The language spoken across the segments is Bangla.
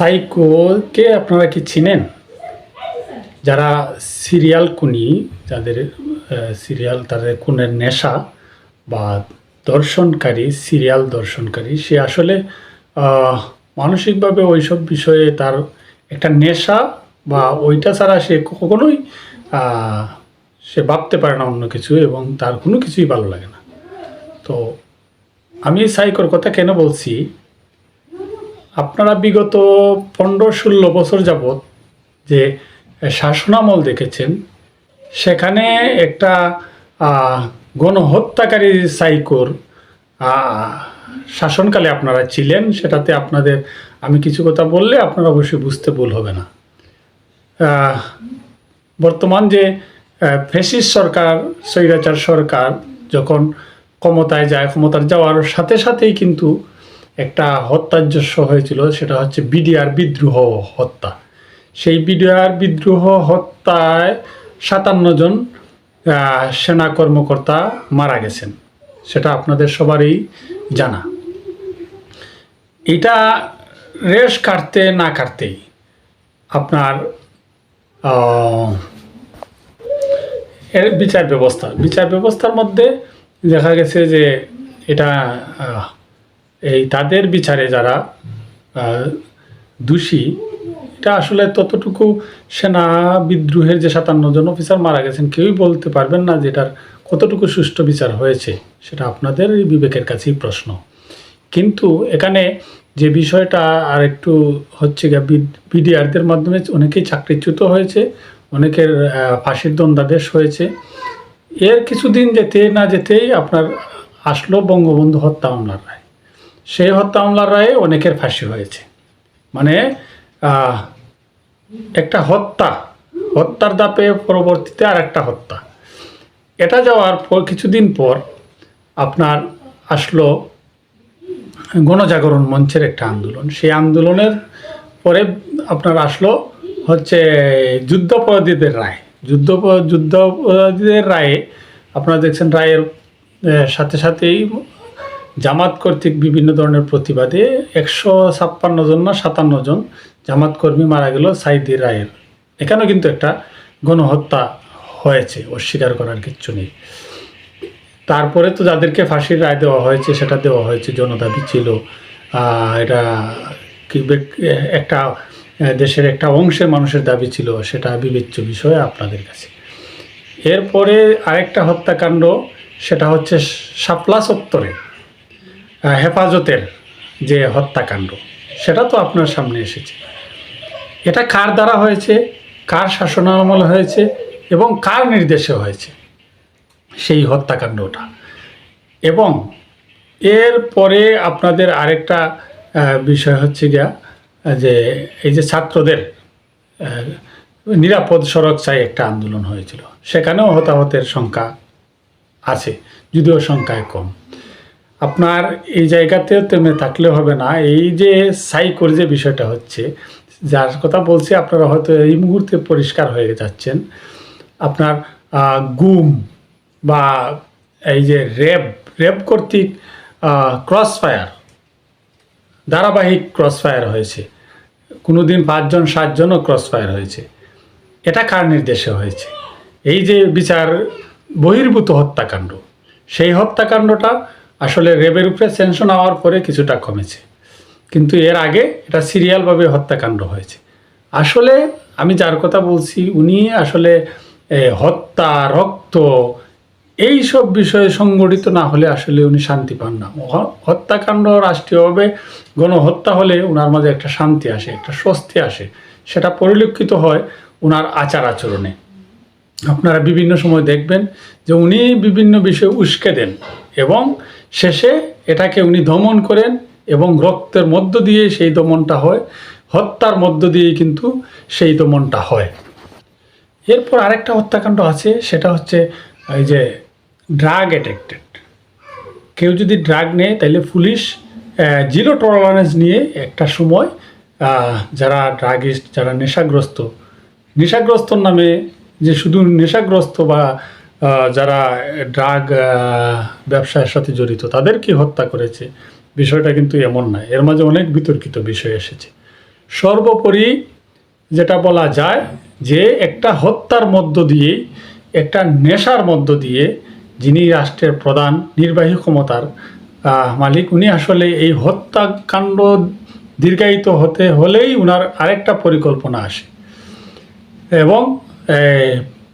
সাইকোকে আপনারা কি চিনেন? যারা সিরিয়াল কুনি, যাদের সিরিয়াল তাদের খুনের নেশা বা দর্শনকারী, সিরিয়াল দর্শনকারী, সে আসলে মানসিকভাবে ওইসব বিষয়ে তার একটা নেশা বা ওইটা ছাড়া সে কখনোই সে ভাবতে পারে না অন্য কিছু এবং তার কোনো কিছুই ভালো লাগে না। তো আমি সাইকোর কথা কেন বলছি? আপনারা বিগত পনেরো ষোলো বছর যাবৎ যে শাসনামল দেখেছেন, সেখানে একটা গণহত্যাকারী সাইকোর শাসনকালে আপনারা ছিলেন, সেটাতে আপনাদের আমি কিছু কথা বললে আপনারা অবশ্যই বুঝতে ভুল হবে না। বর্তমান যে ফেসিস সরকার, স্বৈরাচার সরকার যখন ক্ষমতায় যায়, ক্ষমতার যাওয়ার সাথে সাথেই কিন্তু একটা হত্যাযজ্ঞ হয়েছিল, সেটা হচ্ছে বিডিআর বিদ্রোহ হত্যা। সেই বিডিআর বিদ্রোহ হত্যায় সাতান্ন জন সেনা কর্মকর্তা মারা গেছেন। সেটা আপনাদের সবারই জানা। এটা রেশ কাটতে না কাটতেই আপনার এর বিচার ব্যবস্থা। বিচার ব্যবস্থার মধ্যে দেখা গেছে যে এটা এই তাদের বিচারে যারা দোষী, এটা আসলে ততটুকু সেনা বিদ্রোহের যে সাতান্ন জন অফিসার মারা গেছেন, কেউই বলতে পারবেন না যে এটার কতটুকু সুষ্ঠু বিচার হয়েছে, সেটা আপনাদের বিবেকের কাছেই প্রশ্ন। কিন্তু এখানে যে বিষয়টা আর একটু হচ্ছে গিয়ে বিডিআরদের মাধ্যমে অনেকেই চাকরিচ্যুত হয়েছে, অনেকের ফাঁসির দণ্ডাদেশ হয়েছে। এর কিছুদিন যেতে না যেতেই আপনার আসলো বঙ্গবন্ধু হত্যা মামলার। সেই হত্যা মামলার রায়ে অনেকের ফাঁসি হয়েছে। মানে একটা হত্যা, হত্যার দাপে পরবর্তীতে আর একটা হত্যা। এটা যাওয়ার পর, কিছুদিন পর আপনার আসলো গণজাগরণ মঞ্চের একটা আন্দোলন। সেই আন্দোলনের পরে আপনার আসলো হচ্ছে যুদ্ধাপরাধীদের রায়। যুদ্ধ যুদ্ধাপরাধীদের রায়ে আপনারা দেখছেন রায়ের সাথে সাথেই জামাত কর্তৃক বিভিন্ন ধরনের প্রতিবাদে একশো ছাপ্পান্ন জন না সাতান্ন জন জামাত কর্মী মারা গেল সাইদি রায়ের। এখানেও কিন্তু একটা গণহত্যা হয়েছে, অস্বীকার করার কিচ্ছু নেই। তারপরে তো যাদেরকে ফাঁসির রায় দেওয়া হয়েছে, সেটা দেওয়া হয়েছে জনদাবি ছিল এটা কি একটা দেশের একটা অংশের মানুষের দাবি ছিল, সেটা বিবেচ্য বিষয় আপনাদের কাছে। এরপরে আরেকটা হত্যাকাণ্ড, সেটা হচ্ছে শাপলা চত্বরে। হেফাজতের যে হত্যাকাণ্ড, সেটা তো আপনার সামনে এসেছে। এটা কার দ্বারা হয়েছে, কার শাসনামল হয়েছে এবং কার নির্দেশে হয়েছে সেই হত্যাকাণ্ডটা? এবং এর পরে আপনাদের আরেকটা বিষয় হচ্ছে গিয়া যে এই যে ছাত্রদের নিরাপদ সড়ক চাই একটা আন্দোলন হয়েছিল। সেখানেও হতাহতের সংখ্যা আছে, যদিও সংখ্যায় কম। আপনার এই জায়গাতে তেমনি থাকলে হবে না। এই যে সাইকোর যে বিষয়টা হচ্ছে, যার কথা বলছি, আপনারা হয়তো এই মুহূর্তে পরিষ্কার হয়ে যাচ্ছেন। আপনার গুম বা এই যে র্যাব র্যাব কর্তৃক ক্রস ফায়ার ধারাবাহিক ক্রস ফায়ার হয়েছে। কোনো দিন পাঁচজন, সাতজনও ক্রস ফায়ার হয়েছে। এটা কার নির্দেশে হয়েছে? এই যে বিচার বহির্ভূত হত্যাকাণ্ড, সেই হত্যাকাণ্ডটা আসলে রেবের উপরে সেনশন হওয়ার পরে কিছুটা কমেছে। কিন্তু এর আগে এটা সিরিয়ালভাবে হত্যাকাণ্ড হয়েছে। আসলে আমি যার কথা বলছি, উনি আসলে হত্যা, রক্ত এই সব বিষয়ে সংগঠিত না হলে আসলে উনি শান্তি পান না। হত্যাকাণ্ড রাষ্ট্রীয়ভাবে গণহত্যা হলে ওনার মাঝে একটা শান্তি আসে, একটা স্বস্তি আসে। সেটা পরিলক্ষিত হয় ওনার আচার আচরণে আপনারা বিভিন্ন সময় দেখবেন যে উনি বিভিন্ন বিষয়ে উস্কে দেন এবং শেষে এটাকে উনি দমন করেন এবং রক্তের মধ্য দিয়ে সেই দমনটা হয়, হত্যার মধ্য দিয়েই কিন্তু সেই দমনটা হয়। এরপর আরেকটা হত্যাকাণ্ড আছে, সেটা হচ্ছে এই যে ড্রাগ অ্যাডিক্টেড কেউ যদি ড্রাগ নেয় তাহলে পুলিশ জিরো টলারেন্স নিয়ে একটা সময় যারা ড্রাগিস্ট যারা নেশাগ্রস্ত, নেশাগ্রস্তর নামে যে শুধু নেশাগ্রস্ত বা যারা ড্রাগ ব্যবসার সাথে জড়িত তাদেরকে হত্যা করেছে। বিষয়টা কিন্তু এমন নয়। এর মাঝে অনেক বিতর্কিত বিষয় এসেছে। সর্বোপরি যেটা বলা যায় যে, একটা হত্যার মধ্য দিয়ে, একটা নেশার মধ্য দিয়ে যিনি রাষ্ট্রের প্রধান নির্বাহী ক্ষমতার মালিক, উনি আসলে এই হত্যাকাণ্ড দীর্ঘায়িত হতে হলেই উনার আরেকটা পরিকল্পনা আসে। এবং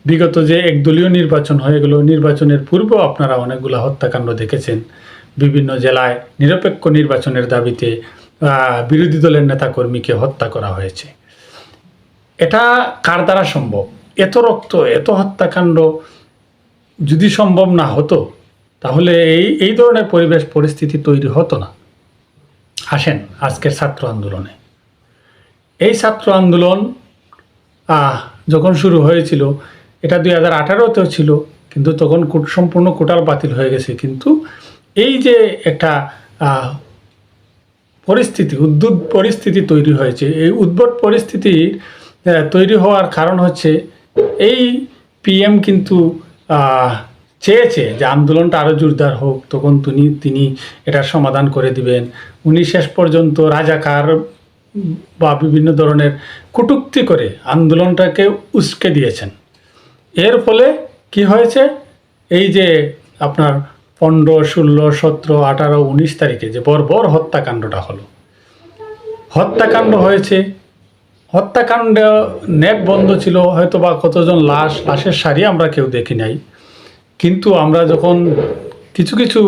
বিগত যে একদলীয় নির্বাচন হয়ে গেল নির্বাচনের পূর্বেও আপনারা অনেকগুলো হত্যাকাণ্ড দেখেছেন। বিভিন্ন জেলায় নিরপেক্ষ নির্বাচনের দাবিতে বিরোধী দলের নেতাকর্মীকে হত্যা করা হয়েছে। এটা কার দ্বারা সম্ভব? এত রক্ত, এত হত্যাকাণ্ড যদি সম্ভব না হতো, তাহলে এই এই ধরনের পরিবেশ, পরিস্থিতি তৈরি হতো না। আসেন আজকের ছাত্র আন্দোলনে। এই ছাত্র আন্দোলন যখন শুরু হয়েছিল, এটা দুই হাজার আঠারোতেও ছিল, কিন্তু তখন সম্পূর্ণ কোটাল বাতিল হয়ে গেছে। কিন্তু এই যে একটা পরিস্থিতি, উদ্ভুত পরিস্থিতি তৈরি হয়েছে, এই উদ্ভট পরিস্থিতি তৈরি হওয়ার কারণ হচ্ছে, এই পিএম কিন্তু চেয়েছে যে আন্দোলনটা আরও জোরদার হোক, তখন তিনি তিনি এটার সমাধান করে দিবেন। উনি শেষ পর্যন্ত রাজাকার বা বিভিন্ন ধরনের কটূক্তি করে আন্দোলনটাকে উস্কে দিয়েছেন। এর ফলে কি হয়েছে? এই যে আপনার পনেরো, ষোলো, সতেরো, আঠারো, উনিশ তারিখে যে বর্বর হত্যাকাণ্ডটা হলো। হত্যাকাণ্ড হয়েছে। হত্যাকাণ্ড নেট বন্ধ ছিল হয়তো বা কতজন লাশ, লাশের সারি আমরা কেউ দেখি নাই। কিন্তু আমরা যখন কিছু কিছু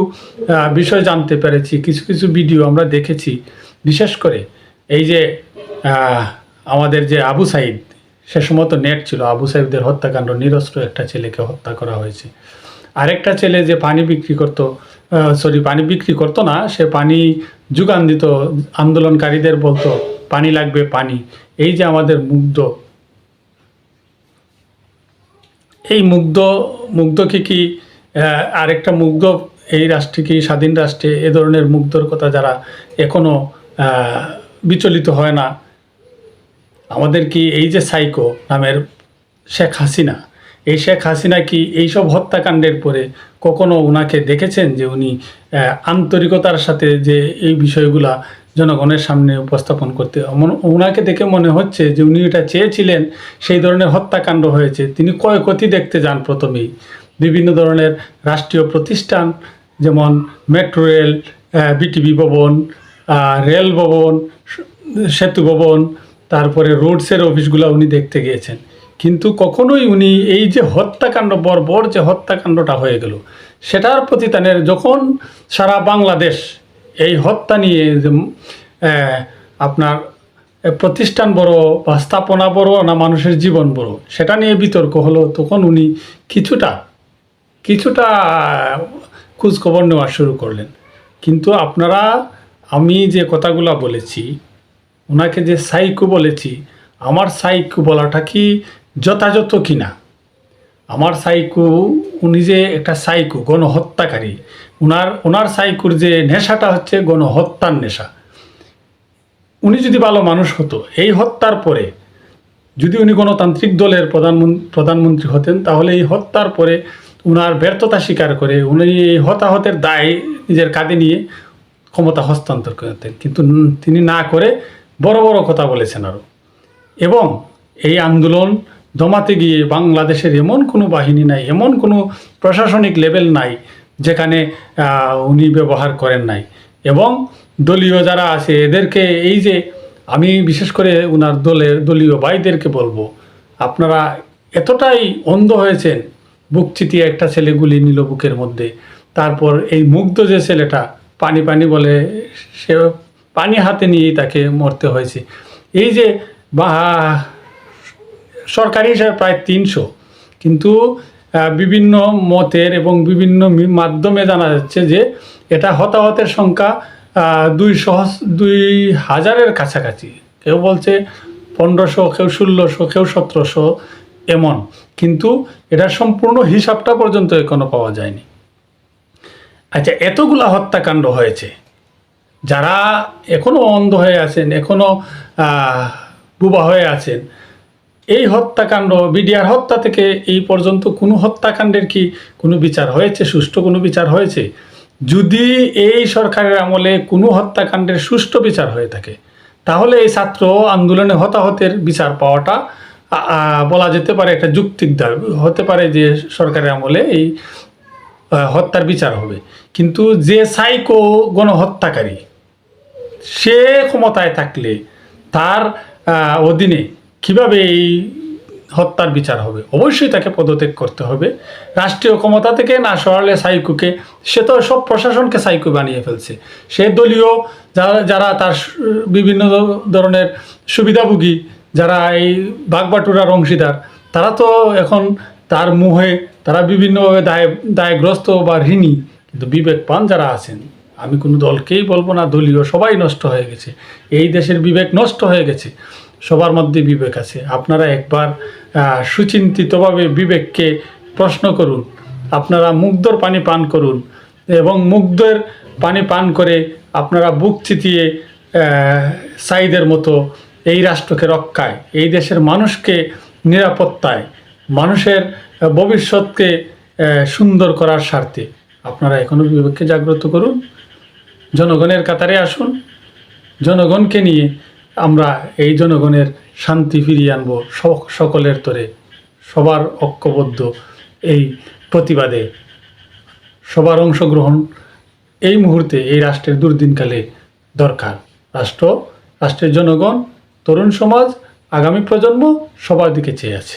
বিষয় জানতে পেরেছি, কিছু কিছু ভিডিও আমরা দেখেছি, বিশেষ করে এই যে আমাদের যে আবু সাইদ সে সময় তো নেট ছিল আবু সাইদদের হত্যাকাণ্ড নিরস্ত্র একটা ছেলেকে হত্যা করা হয়েছে। আরেকটা ছেলে যে পানি বিক্রি করতো সরি পানি বিক্রি করতো না সে পানি যোগান দিত আন্দোলনকারীদের বলতো পানি লাগবে পানি। এই যে আমাদের মুগ্ধ এই মুগ্ধ মুগ্ধকে কি আরেকটা মুগ্ধ এই রাষ্ট্রে কি স্বাধীন রাষ্ট্রে এ ধরনের মুগ্ধর কথা যারা এখনও আহ, বিচলিত হয় না। আমাদের কি এই যে সাইকো নামের শেখ হাসিনা, এই শেখ হাসিনা কি এইসব হত্যাকাণ্ডের পরে কখনো ওনাকে দেখেছেন যে উনি আন্তরিকতার সাথে যে এই বিষয়গুলা জনগণের সামনে উপস্থাপন করতে? ওনাকে দেখে মনে হচ্ছে যে উনি এটা চেয়েছিলেন, সেই ধরনের হত্যাকাণ্ড হয়েছে। তিনি ক্ষয়ক্ষতি দেখতে যান প্রথমেই। বিভিন্ন ধরনের রাষ্ট্রীয় প্রতিষ্ঠান, যেমন মেট্রো রেল বিটিভি ভবন রেল ভবন, সেতু ভবন, তারপরে রোডসের অফিসগুলো উনি দেখতে গিয়েছেন। কিন্তু কখনোই উনি এই যে হত্যাকাণ্ড, বর্বর যে হত্যাকাণ্ডটা হয়ে গেল, সেটার প্রতি প্রতিদানের যখন সারা বাংলাদেশ এই হত্যা নিয়ে যে আপনার প্রতিষ্ঠান বড় বা স্থাপনা বড় না মানুষের জীবন বড়, সেটা নিয়ে বিতর্ক হলো, তখন উনি কিছুটা কিছুটা খোঁজখবর নেওয়া শুরু করলেন। কিন্তু আপনারা আমি যে কথাগুলো বলেছি ওনাকে যে সাইকু বলেছি, আমার সাইকো বলাটা কি যথাযথ কিনা? আমার সাইকু, উনি যে একটা সাইকু, গণহত্যাকারী ওনার ওনার সাইকুর যে নেশাটা হচ্ছে গণহত্যার নেশা। উনি যদি ভালো মানুষ হতো, এই হত্যার পরে, যদি উনি গণতান্ত্রিক দলের প্রধানমন্ত্রী প্রধানমন্ত্রী হতেন, তাহলে এই হত্যার পরে উনার ব্যর্থতা স্বীকার করে, উনি এই হতাহতের দায় নিজের কাঁধে নিয়ে ক্ষমতা হস্তান্তর করতেন কিন্তু তিনি না করে বড় বড় কথা বলেছেন আরও এবং এই আন্দোলন দমাতে গিয়ে বাংলাদেশের এমন কোনো বাহিনী নাই, এমন কোনো প্রশাসনিক লেভেল নাই, যেখানে উনি ব্যবহার করেন নাই। এবং দলীয় যারা আছে, এদেরকে এই যে আমি বিশেষ করে ওনার দলের দলীয় ভাইদেরকে বলব, আপনারা এতটাই অন্ধ হয়েছেন, বুক চিতিয়ে একটা ছেলে গুলি নিল বুকের মধ্যে। তারপর এই মুগ্ধ যে ছেলেটা পানি পানি বলে, সে পানি হাতে নিয়েই তাকে মরতে হয়েছে। এই যে, বা, সরকারি হিসাবে প্রায় তিনশো, কিন্তু বিভিন্ন মতের এবং বিভিন্ন মাধ্যমে জানা যাচ্ছে যে, এটা হতাহতের সংখ্যা দুই সহ দুই হাজারের কাছাকাছি। কেউ বলছে পনেরোশো, কেউ ষোলোশো, কেউ সতেরোশো, এমন। কিন্তু এটা সম্পূর্ণ হিসাবটা পর্যন্ত এখনও পাওয়া যায়নি। আচ্ছা এতগুলা হত্যাকাণ্ড হয়েছে। যারা এখনও অন্ধ হয়ে আছেন এখনও বুবা হয়ে আছেন, এই হত্যাকাণ্ড, বিডিআর হত্যা থেকে এই পর্যন্ত কোনো হত্যাকাণ্ডের কি কোনো বিচার হয়েছে? সুষ্ঠু কোনো বিচার হয়েছে? যদি এই সরকারের আমলে কোনো হত্যাকাণ্ডের সুষ্ঠু বিচার হয়ে থাকে, তাহলে এই ছাত্র আন্দোলনে হতাহতের বিচার পাওয়াটা বলা যেতে পারে একটা যুক্তিক দাবি হতে পারে যে সরকারের আমলে এই হত্যার বিচার হবে। কিন্তু যে সাইকো গণহত্যাকারী, সে ক্ষমতায় থাকলে তার অধীনে কীভাবে এই হত্যার বিচার হবে? অবশ্যই তাকে পদত্যাগ করতে হবে। রাষ্ট্রীয় ক্ষমতা থেকে না সরালে সাইকুকে সে তো সব প্রশাসনকে সাইকো বানিয়ে ফেলছে। সে দলীয় যারা যারা তার বিভিন্ন ধরনের সুবিধাভোগী, যারা এই বাগবাটুরার অংশীদার, তারা তো এখন তার মুহে তারা বিভিন্নভাবে দায়, দায়গ্রস্ত বা ঋণী। কিন্তু বিবেকবান যারা আছেন। আমি কোনো দলকেই বলব না, দলীয় সবাই নষ্ট হয়ে গেছে। এই দেশের বিবেক নষ্ট হয়ে গেছে। সবার মধ্যে বিবেক আছে। আপনারা একবার সুচিন্তিতভাবে বিবেককে প্রশ্ন করুন। আপনারা মুগ্ধর পানি পান করুন এবং মুগ্ধের পানি পান করে আপনারা বুক চিতিয়ে সাইদের মতো এই রাষ্ট্রকে রক্ষায়, এই দেশের মানুষকে নিরাপত্তায় মানুষের ভবিষ্যৎকে সুন্দর করার স্বার্থে। আপনারা এখনও বিবেককে জাগ্রত করুন। জনগণের কাতারে আসুন। জনগণকে নিয়ে আমরা এই জনগণের শান্তি ফিরিয়ে আনব সকলের তরে। সবার ঐক্যবদ্ধ এই প্রতিবাদে। সবার অংশগ্রহণ এই মুহূর্তে এই রাষ্ট্রের দুর্দিনকালে দরকার। রাষ্ট্র, রাষ্ট্রের জনগণ, তরুণ সমাজ, আগামী প্রজন্ম সবার দিকে চেয়ে আছে।